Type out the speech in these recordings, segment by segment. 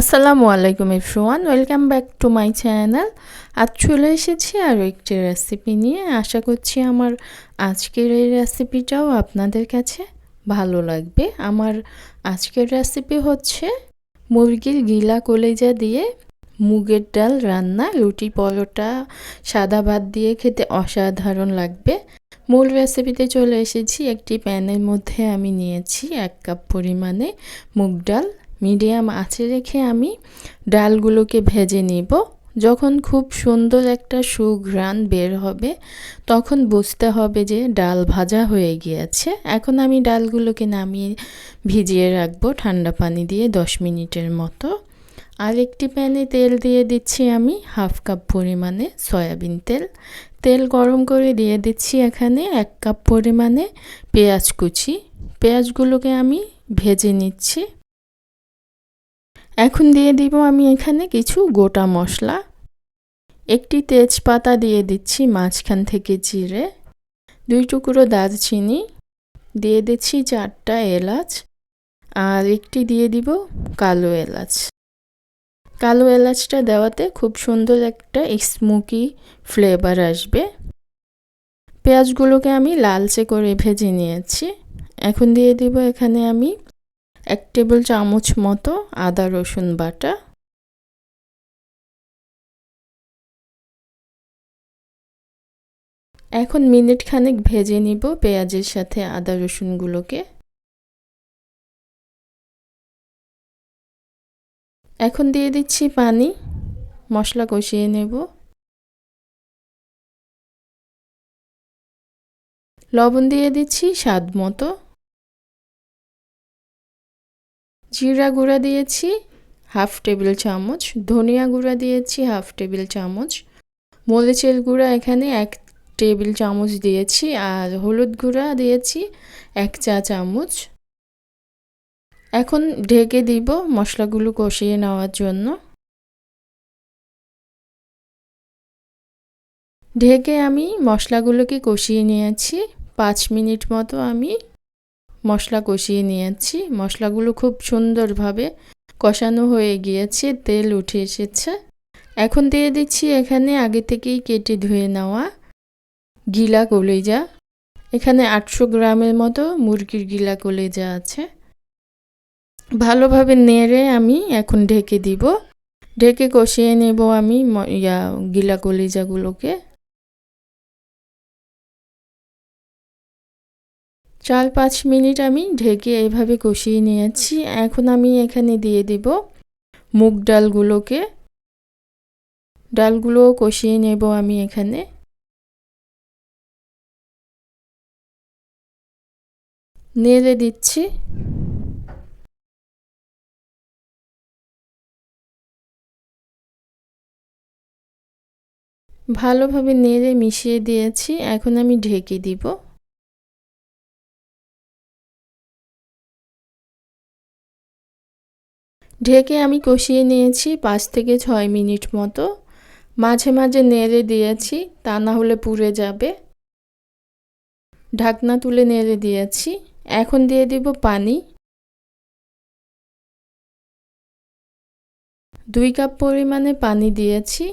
আসসালামু আলাইকুম everyone, welcome back to my channel. আজ চলে এসেছি আরও একটি রেসিপি নিয়ে। আশা করছি আমার আজকের এই রেসিপিটাও আপনাদের কাছে ভালো লাগবে। আমার আজকের রেসিপি হচ্ছে মুরগির গিলা কলেজা দিয়ে মুগের ডাল রান্না। রুটি, পরোটা, সাদা ভাত দিয়ে খেতে অসাধারণ লাগবে। মূল রেসিপিতে চলে এসেছি। একটি প্যানের মধ্যে আমি নিয়েছি এক কাপ পরিমাণে মুগ ডাল। মিডিয়াম আঁচে রেখে আমি ডালগুলোকে ভেজে নিব। যখন খুব সুন্দর একটা সুঘ্রাণ বের হবে, তখন বুঝতে হবে যে ডাল ভাজা হয়ে গিয়েছে। এখন আমি ডালগুলোকে নামিয়ে ভিজিয়ে রাখব ঠান্ডা পানি দিয়ে দশ মিনিটের মতো। আর একটি প্যানে তেল দিয়ে দিচ্ছি আমি হাফ কাপ পরিমাণে সয়াবিন তেল। তেল গরম করে দিয়ে দিচ্ছি এখানে এক কাপ পরিমাণে পেঁয়াজ কুচি। পেঁয়াজগুলোকে আমি ভেজে নিচ্ছি। এখন দিয়ে দিব আমি এখানে কিছু গোটা মশলা। একটি তেজপাতা দিয়ে দিচ্ছি মাঝখান থেকে চিড়ে দুই টুকরো দারচিনি, দিয়ে দিচ্ছি চারটা এলাচ আর একটি দিয়ে দিব কালো এলাচ। কালো এলাচটা দেওয়াতে খুব সুন্দর একটা স্মোকি ফ্লেভার আসবে। পেঁয়াজগুলোকে আমি লালচে করে ভেজে নিয়েছি। এখন দিয়ে দিব এখানে আমি এক টেবিল চামচ মতো আদা, রসুন বাটা। এখন মিনিট খানেক ভেজে নিব পেঁয়াজের সাথে আদা রসুনগুলোকে এখন দিয়ে দিচ্ছি পানি, মশলা কষিয়ে নেব। লবণ দিয়ে দিচ্ছি স্বাদ মতো। জিরা গুঁড়া দিয়েছি, হাফ টেবিল চামচ। ধনিয়া গুঁড়া দিয়েছি, হাফ টেবিল চামচ। মরিচের গুঁড়া এখানে এক টেবিল চামচ দিয়েছি আর হলুদ গুঁড়া দিয়েছি এক চা চামচ। এখন ঢেকে দিব মশলাগুলো কষিয়ে নেওয়ার জন্য। ঢেকে আমি মশলাগুলোকে কষিয়ে নিয়েছি। পাঁচ মিনিট মতো আমি মশলা কষিয়ে নিয়েছি। মশলাগুলো খুব সুন্দরভাবে কষানো হয়ে গিয়েছে, তেল উঠে এসেছে। এখন দিয়ে দিচ্ছি এখানে আগে থেকেই কেটে ধুয়ে নেওয়া গিলা কলেজা। এখানে আটশো গ্রামের মতো মুরগির গিলা কলেজা আছে। ভালোভাবে নেড়ে আমি এখন ঢেকে দিব। ঢেকে কষিয়ে নেব আমি ইয়া গিলা কলিজাগুলোকে। চার পাঁচ মিনিট আমি ঢেকে এভাবে কষিয়ে নিয়েছি। এখন আমি এখানে দিয়ে দিব মুগ ডালগুলোকে। ডালগুলো কষিয়ে নেব আমি এখানে। নেড়ে দিচ্ছি। ভালোভাবে নেড়ে মিশিয়ে দিয়েছি। এখন আমি ঢেকে দিব। ঢেকে আমি কষিয়ে নিয়েছি পাঁচ থেকে ছয় মিনিট মতো। মাঝে মাঝে নেড়ে দিয়েছি, তা না হলে পুড়ে যাবে। ঢাকনা তুলে নেড়ে দিয়েছি। এখন দিয়ে দিব পানি। দুই কাপ পরিমাণে পানি দিয়েছি।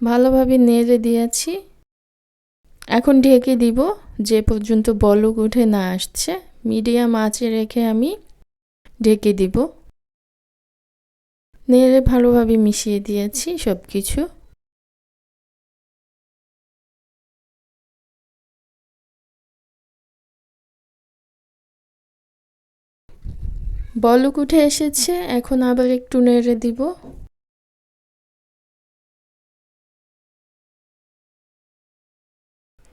ভালোভাবে নেড়ে দিয়েছি। এখন ঢেকে দিব, যে পর্যন্ত বলক উঠে না আসছে। মিডিয়াম আঁচে রেখে আমি ঢেকে দিব। নেড়ে ভালোভাবে মিশিয়ে দিয়েছি সব কিছু বলক উঠে এসেছে, এখন আবার একটু নেড়ে দিব।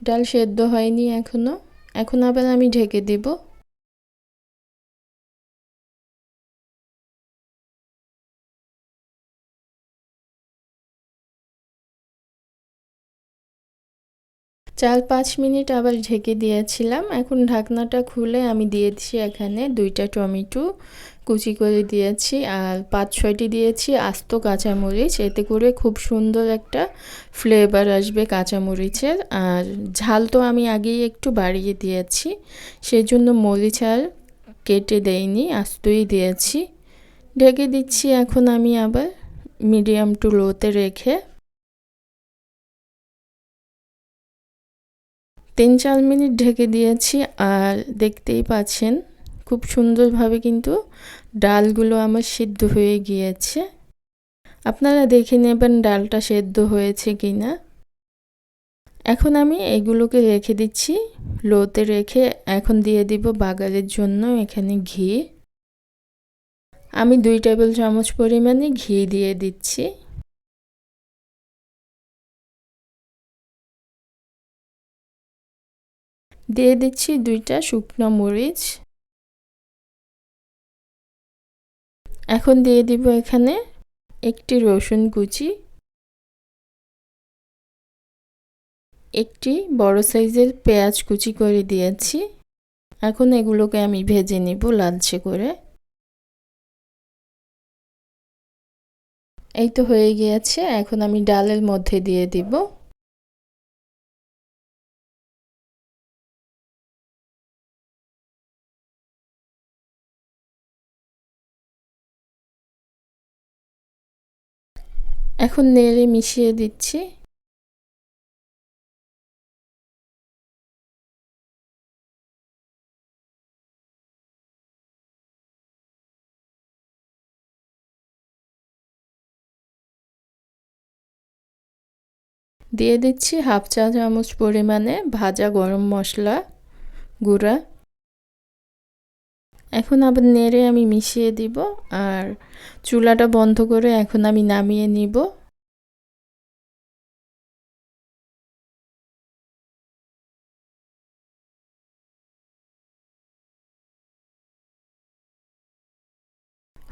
ডাল সেদ্ধ হয়নি এখনও, এখন আবার আমি ঢেকে দিব। চার পাঁচ মিনিট আবার ঢেকে দিয়েছিলাম। এখন ঢাকনাটা খুলে আমি দিয়েছি এখানে দুইটা টমেটো কুচি করে দিয়েছি আর পাঁচ ছয়টি দিয়েছি আস্ত কাঁচামরিচ। এতে করে খুব সুন্দর একটা ফ্লেভার আসবে কাঁচামরিচের। আর ঝাল তো আমি আগেই একটু বাড়িয়ে দিয়েছি সেই জন্য মরিচ আর কেটে দেইনি, আস্তই দিয়েছি। ঢেকে দিচ্ছি এখন আমি আবার মিডিয়াম টু লোতে রেখে। তিন চার মিনিট ঢেকে দিয়েছি আর দেখতেই পাচ্ছেন, খুব সুন্দরভাবে কিন্তু ডালগুলো আমার সিদ্ধ হয়ে গিয়েছে। আপনারা দেখে নেবেন ডালটা সেদ্ধ হয়েছে কি না এখন আমি এগুলোকে রেখে দিচ্ছি, লোতে রেখে এখন দিয়ে দিব বাগারের জন্য এখানে ঘি। আমি দুই টেবিল চামচ পরিমাণে ঘি দিয়ে দিচ্ছি। দিয়ে দিচ্ছি দুইটা শুকনো মরিচ। এখন দিয়ে দিব এখানে একটি রসুন কুচি। একটি বড় সাইজের পেঁয়াজ কুচি করে দিয়েছি। এখন এগুলোকে আমি ভেজে নিব লালচে করে। এই তো হয়ে গিয়েছে, এখন আমি ডালের মধ্যে দিয়ে দিব। এখন নেড়ে মিশিয়ে দিচ্ছি। দিয়ে দিচ্ছি হাফ চা চামচ পরিমাণে ভাজা গরম মশলা গুঁড়া। এখন আবার নেড়ে আমি মিশিয়ে দিব আর চুলাটা বন্ধ করে এখন আমি নামিয়ে নিব।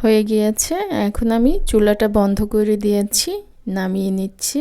হয়ে গিয়েছে, এখন আমি চুলাটা বন্ধ করে দিয়েছি, নামিয়ে নিচ্ছি।